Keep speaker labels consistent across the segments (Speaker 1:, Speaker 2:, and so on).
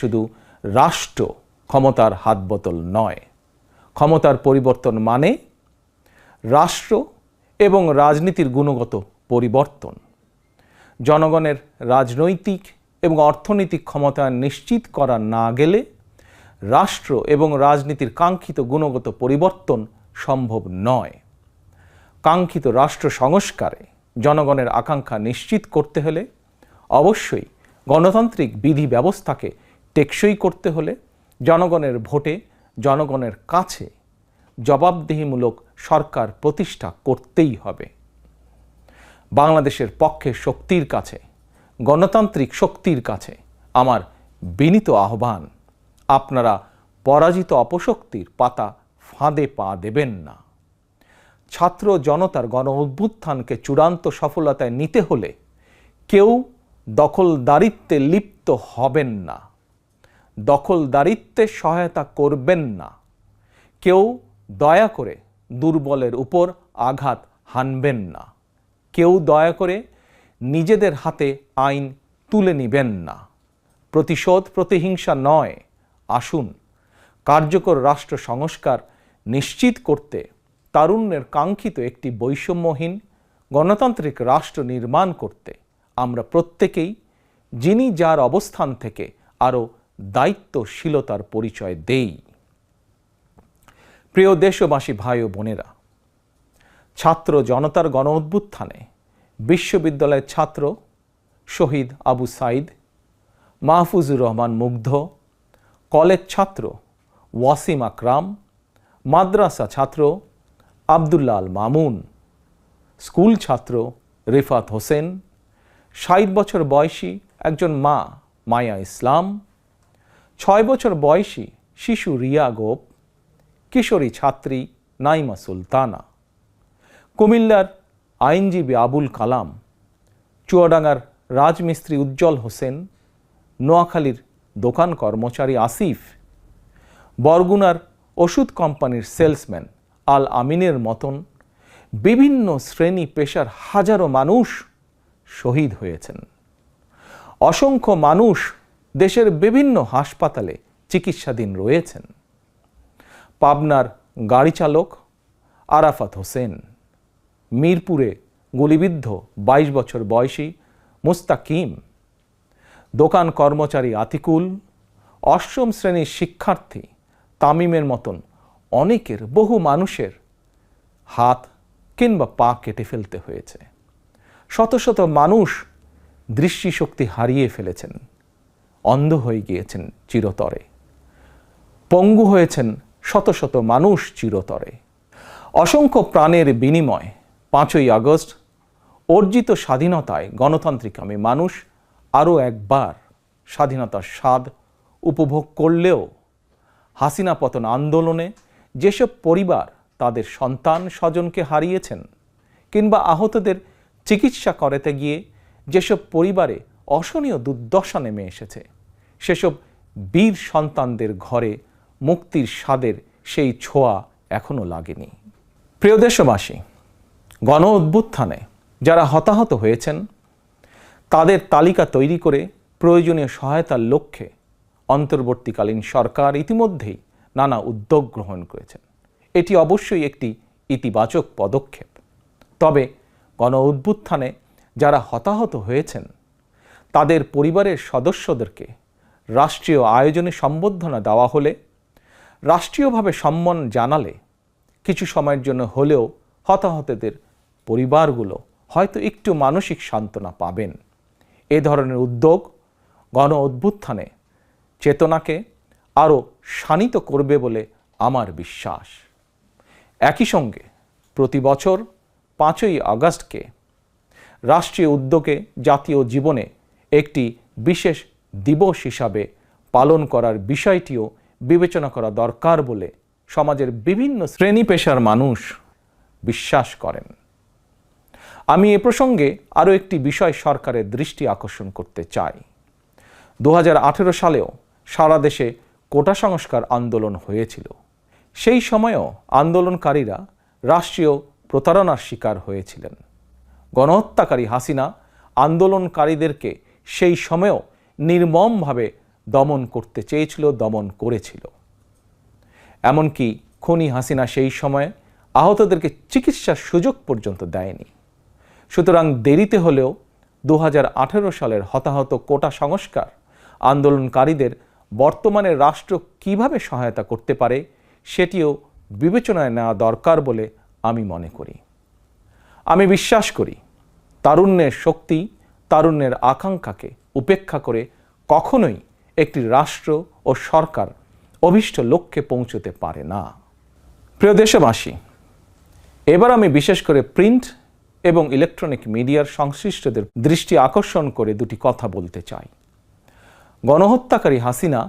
Speaker 1: শুধু রাষ্ট্র ক্ষমতার হাত বোতল নয়। ক্ষমতার পরিবর্তন মানে রাষ্ট্র এবং রাজনীতির গুণগত পরিবর্তন। জনগণের রাজনৈতিক এবং অর্থনৈতিক ক্ষমতা নিশ্চিত করা না গেলে রাষ্ট্র এবং রাজনীতির কাঙ্ক্ষিত গুণগত পরিবর্তন সম্ভব নয়। কাঙ্ক্ষিত রাষ্ট্র সংস্কারে জনগণের আকাঙ্ক্ষা নিশ্চিত করতে হলে অবশ্যই গণতান্ত্রিক বিধি ব্যবস্থাকে টেকসই করতে হলে জনগণের ভোটে, জনগণের কাছে জবাবদিহিমূলক সরকার প্রতিষ্ঠা করতেই হবে। বাংলাদেশের পক্ষে শক্তির কাছে, গণতান্ত্রিক শক্তির কাছে আমার বিনীত আহ্বান, আপনারা পরাজিত অপশক্তির পাতা ফাঁদে পা দেবেন না। ছাত্র জনতার গণ অভ্যুত্থানকে চূড়ান্ত সফলতায় নিতে হলে কেউ দখলদারিত্বে লিপ্ত হবেন না। দখলদারিত্বে সহায়তা করবেন না। কেউ দয়া করে দুর্বলের উপর আঘাত হানবেন না। কেউ দয়া করে নিজেদের হাতে আইন তুলে নিবেন না। প্রতিশোধ প্রতিহিংসা নয়। আসুন, কার্যকর রাষ্ট্র সংস্কার নিশ্চিত করতে তারুণ্যের কাঙ্ক্ষিত একটি বৈষম্যহীন গণতান্ত্রিক রাষ্ট্র নির্মাণ করতে আমরা প্রত্যেকেই, যিনি যার অবস্থান থেকে আরও দায়িত্বশীলতার পরিচয় দেই। প্রিয় দেশবাসী, ভাই ও বোনেরা, ছাত্র জনতার গণ অভ্যুত্থানে বিশ্ববিদ্যালয়ের ছাত্র শহীদ আবু সাইদ, মাহফুজুর রহমান মুগ্ধ, কলেজ ছাত্র ওয়াসিম আকরাম, মাদ্রাসা ছাত্র আবদুল্লাল মামুন, স্কুল ছাত্র রিফাত হোসেন, ষাট বছর বয়সী একজন মা, মায়া ইসলাম ছয় বছর বয়সী শিশু রিয়া গোপ, কিশোরী ছাত্রী নাইমা সুলতানা, কুমিল্লার আইনজীবী আবুল কালাম, চুয়াডাঙ্গার রাজমিস্ত্রি উজ্জ্বল হোসেন, নোয়াখালীর দোকান কর্মচারী আসিফ, বরগুনার ওষুধ কোম্পানির সেলসম্যান আল আমিনের মতন বিভিন্ন শ্রেণি পেশার হাজারো মানুষ শহীদ হয়েছেন। অসংখ্য মানুষ দেশের বিভিন্ন হাসপাতালে চিকিৎসাধীন রয়েছেন। পাবনার গাড়ি চালক আরাফাত হোসেন। মিরপুরে গুলিবিদ্ধ বাইশ বছর বয়সী মুস্তাকিম। দোকান কর্মচারী আতিকুল। অষ্টম শ্রেণির শিক্ষার্থী তামিমের মতন অনেকের বহু মানুষের হাত কিংবা পা কেটে ফেলতে হয়েছে। শত শত মানুষ দৃষ্টিশক্তি হারিয়ে ফেলেছেন। অন্ধ হয়ে গিয়েছেন চিরতরে। পঙ্গু হয়েছেন শত শত মানুষ চিরতরে। অসংখ্য প্রাণের বিনিময়, পাঁচই আগস্ট, অর্জিত স্বাধীনতায় গণতান্ত্রিকামী মানুষ, আরও একবার স্বাধীনতার স্বাদ উপভোগ করলেও হাসিনা পতন আন্দোলনে যেসব পরিবার তাদের সন্তান স্বজনকে হারিয়েছেন, কিংবা আহতদের চিকিৎসা করাতে গিয়ে যেসব পরিবারে অসহনীয় দুর্দশা নেমে এসেছে। সেসব বীর সন্তানদের ঘরে মুক্তির স্বাদের সেই ছোঁয়া এখনও লাগেনি। প্রিয় দেশবাসী, গণ অভ্যুত্থানে যারা হতাহত হয়েছেন, তাদের তালিকা তৈরি করে প্রয়োজনীয় সহায়তার লক্ষ্যে অন্তর্বর্তীকালীন সরকার ইতিমধ্যেই নানা উদ্যোগ গ্রহণ করেছেন। এটি অবশ্যই একটি ইতিবাচক পদক্ষেপ। তবে গণ অভ্যুত্থানে যারা হতাহত হয়েছেন তাদের পরিবারের সদস্যদেরকে রাষ্ট্রীয় আয়োজনে সম্বর্ধনা দেওয়া হলে, রাষ্ট্রীয়ভাবে সম্মান জানালে কিছু সময়ের জন্য হলেও হতাহতদের পরিবারগুলো হয়তো একটু মানসিক সান্ত্বনা পাবেন। এ ধরনের উদ্যোগ গণ অভ্যুত্থানে চেতনাকে আরও শানিত করবে বলে আমার বিশ্বাস। একই সঙ্গে প্রতি বছর পাঁচই আগস্টকে রাষ্ট্রীয় উদ্যোগে জাতীয় জীবনে একটি বিশেষ দিবস হিসাবে পালন করার বিষয়টিও বিবেচনা করা দরকার বলে সমাজের বিভিন্ন শ্রেণি পেশার মানুষ বিশ্বাস করেন। আমি এ প্রসঙ্গে আরও একটি বিষয় সরকারের দৃষ্টি আকর্ষণ করতে চাই। দু হাজার আঠেরো সালেও সারা দেশে কোটা সংস্কার আন্দোলন হয়েছিল। সেই সময়েও আন্দোলনকারীরা রাষ্ট্রীয় প্রতারণার শিকার হয়েছিলেন। গণহত্যাকারী হাসিনা আন্দোলনকারীদেরকে সেই সময়েও নির্মমভাবে দমন করতে চেয়েছিল, দমন করেছিল। এমনকি খনি হাসিনা সেই সময়ে আহতদেরকে চিকিৎসার সুযোগ পর্যন্ত দেয়নি। সুতরাং দেরিতে হলেও দু হাজার আঠেরো সালের হতাহত কোটা সংস্কার আন্দোলনকারীদের বর্তমানে রাষ্ট্র কীভাবে সহায়তা করতে পারে সেটিও বিবেচনায় নেওয়া দরকার বলে আমি মনে করি। আমি বিশ্বাস করি, তারুণ্যের শক্তি তারুণ্যের আকাঙ্ক্ষাকে উপেক্ষা করে কখনোই একটি রাষ্ট্র ও সরকার অভীষ্ট লক্ষ্যে পৌঁছতে পারে না। প্রিয় দেশবাসী, এবার আমি বিশেষ করে প্রিন্ট এবং ইলেকট্রনিক মিডিয়ার সংশ্লিষ্টদের দৃষ্টি আকর্ষণ করে দুটি কথা বলতে চাই। গণহত্যাকারী হাসিনা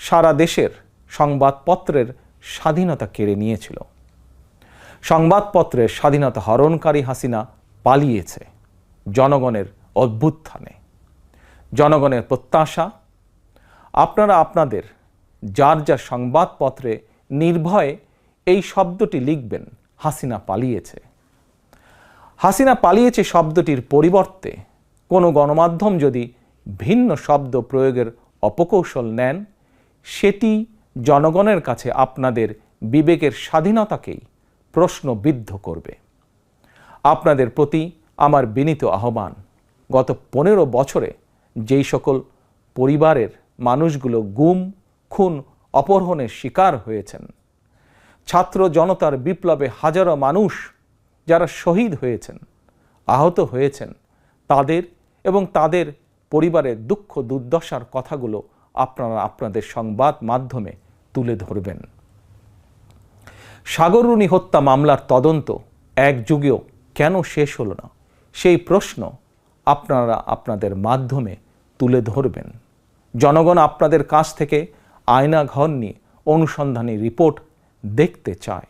Speaker 1: সারা দেশের সংবাদপত্রের স্বাধীনতা কেড়ে নিয়েছিল। সংবাদপত্রের স্বাধীনতা হরণকারী হাসিনা পালিয়েছে। জনগণের অভ্যুত্থানে। জনগণের প্রত্যাশা, আপনারা আপনাদের যার যা সংবাদপত্রে নির্ভয়ে এই শব্দটি লিখবেন, হাসিনা পালিয়েছে। হাসিনা পালিয়েছে শব্দটির পরিবর্তে কোনো গণমাধ্যম যদি ভিন্ন শব্দ প্রয়োগের অপকৌশল নেন, সেটি জনগণের কাছে আপনাদের বিবেকের স্বাধীনতাকেই প্রশ্নবিদ্ধ করবে। আপনাদের প্রতি আমার বিনীত আহ্বান। গত পনেরো বছরে যেই সকল পরিবারের মানুষগুলো গুম, খুন, অপহরণের শিকার হয়েছেন, ছাত্র জনতার বিপ্লবে হাজারো মানুষ যারা শহীদ হয়েছেন, আহত হয়েছেন, তাদের এবং তাদের পরিবারের দুঃখ দুর্দশার কথাগুলো আপনারা আপনাদের সংবাদ মাধ্যমে তুলে ধরবেন। সাগররুণী হত্যা মামলার তদন্ত এক যুগেও কেন শেষ হলো না? সেই প্রশ্ন আপনারা আপনাদের মাধ্যমে তুলে ধরবেন। জনগণ আপনাদের কাছ থেকে আয়না ঘর নিয়ে অনুসন্ধানী রিপোর্ট দেখতে চায়।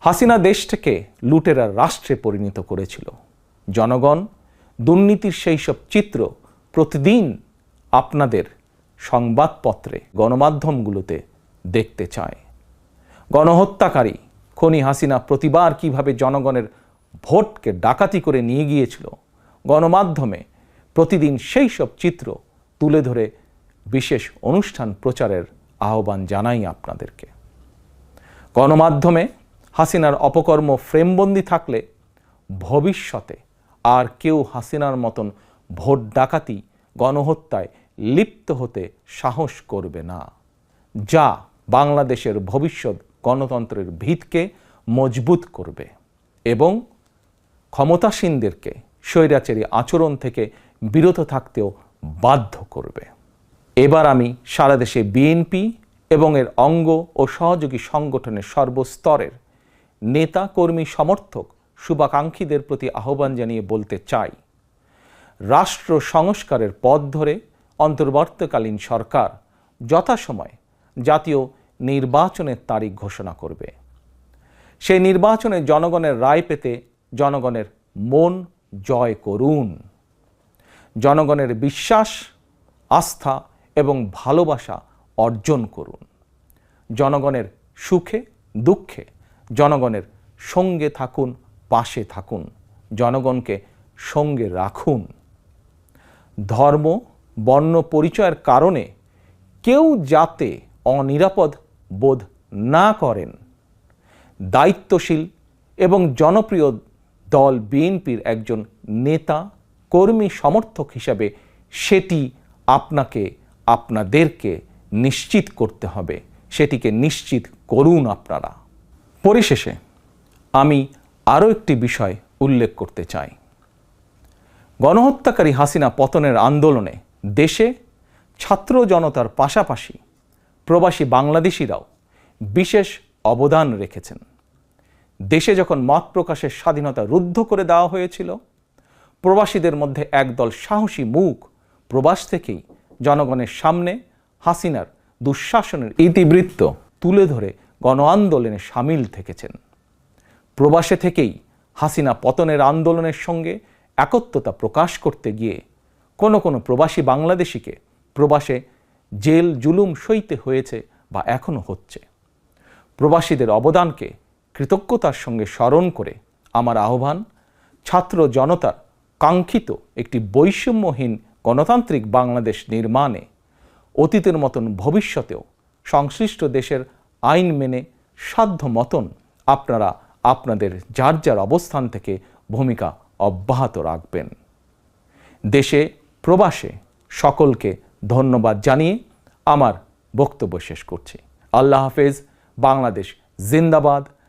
Speaker 1: হাসিনা দেশটাকে লুটেরা রাষ্ট্রে পরিণত করেছিল। জনগণ দুর্নীতির সেই সব চিত্র প্রতিদিন আপনাদের সংবাদপত্রে, গণমাধ্যমগুলোতে দেখতে চায়। গণহত্যাকারী খনি হাসিনা প্রতিবার কীভাবে জনগণের ভোটকে ডাকাতি করে নিয়ে গিয়েছিল গণমাধ্যমে প্রতিদিন সেই সব চিত্র তুলে ধরে বিশেষ অনুষ্ঠান প্রচারের আহ্বান জানাই আপনাদেরকে। গণমাধ্যমে হাসিনার অপকর্ম ফ্রেমবন্দি থাকলে ভবিষ্যতে আর কেউ হাসিনার মতন ভোট ডাকাতি, গণহত্যায় লিপ্ত হতে সাহস করবে না। যা বাংলাদেশের ভবিষ্যৎ গণতন্ত্রের ভিতকে মজবুত করবে এবং ক্ষমতাসীনদেরকে স্বৈরাচারী আচরণ থেকে বিরত থাকতেও বাধ্য করবে। এবার আমি সারা দেশে বিএনপি এবং এর অঙ্গ ও সহযোগী সংগঠনের সর্বস্তরের নেতা, কর্মী, সমর্থক শুভাকাঙ্ক্ষীদের প্রতি আহ্বান জানিয়ে বলতে চাই, রাষ্ট্র সংস্কারের পথ ধরে অন্তর্বর্তীকালীন সরকার যথাসময়ে জাতীয় নির্বাচনের তারিখ ঘোষণা করবে। সেই নির্বাচনে জনগণের রায় পেতে জনগণের মন জয় করুন। জনগণের বিশ্বাস, আস্থা এবং ভালোবাসা অর্জন করুন। জনগণের সুখে, দুঃখে, জনগণের সঙ্গে থাকুন, পাশে থাকুন, জনগণকে সঙ্গে রাখুন। ধর্ম, বর্ণ পরিচয়ের কারণে কেউ যাতে অনিরাপদ বোধ না করেন, দায়িত্বশীল এবং জনপ্রিয় দল বিএনপির একজন নেতা, কর্মী সমর্থক হিসাবে সেটি আপনাকে, আপনাদেরকে নিশ্চিত করতে হবে। সেটিকে নিশ্চিত করুন আপনারা। পরিশেষে আমি আরও একটি বিষয় উল্লেখ করতে চাই। গণহত্যাকারী হাসিনা পতনের আন্দোলনে দেশে ছাত্র জনতার পাশাপাশি প্রবাসী বাংলাদেশিরাও বিশেষ অবদান রেখেছেন। দেশে যখন মত প্রকাশের স্বাধীনতা রুদ্ধ করে দেওয়া হয়েছিল, প্রবাসীদের মধ্যে একদল সাহসী মুখ প্রবাস থেকেই জনগণের সামনে হাসিনার দুঃশাসনের ইতিবৃত্ত তুলে ধরে গণ আন্দোলনে সামিল থেকেছেন। প্রবাসে থেকেই হাসিনা পতনের আন্দোলনের সঙ্গে একত্বতা প্রকাশ করতে গিয়ে কোনো কোনো প্রবাসী বাংলাদেশিকে প্রবাসে জেল জুলুম সইতে হয়েছে বা এখনও হচ্ছে। প্রবাসীদের অবদানকে কৃতজ্ঞতার সঙ্গে স্মরণ করে আমার আহ্বান, ছাত্র জনতার কাঙ্ক্ষিত একটি বৈষম্যহীন গণতান্ত্রিক বাংলাদেশ নির্মাণে অতীতের মতন ভবিষ্যতেও সংশ্লিষ্ট দেশের আইন মেনে সাধ্য মতন আপনারা আপনাদের যার যার অবস্থান থেকে ভূমিকা অব্যাহত রাখবেন। দেশে, প্রবাসে সকলকে ধন্যবাদ জানিয়ে আমার বক্তব্য শেষ করছি। আল্লাহ হাফেজ। বাংলাদেশ জিন্দাবাদ।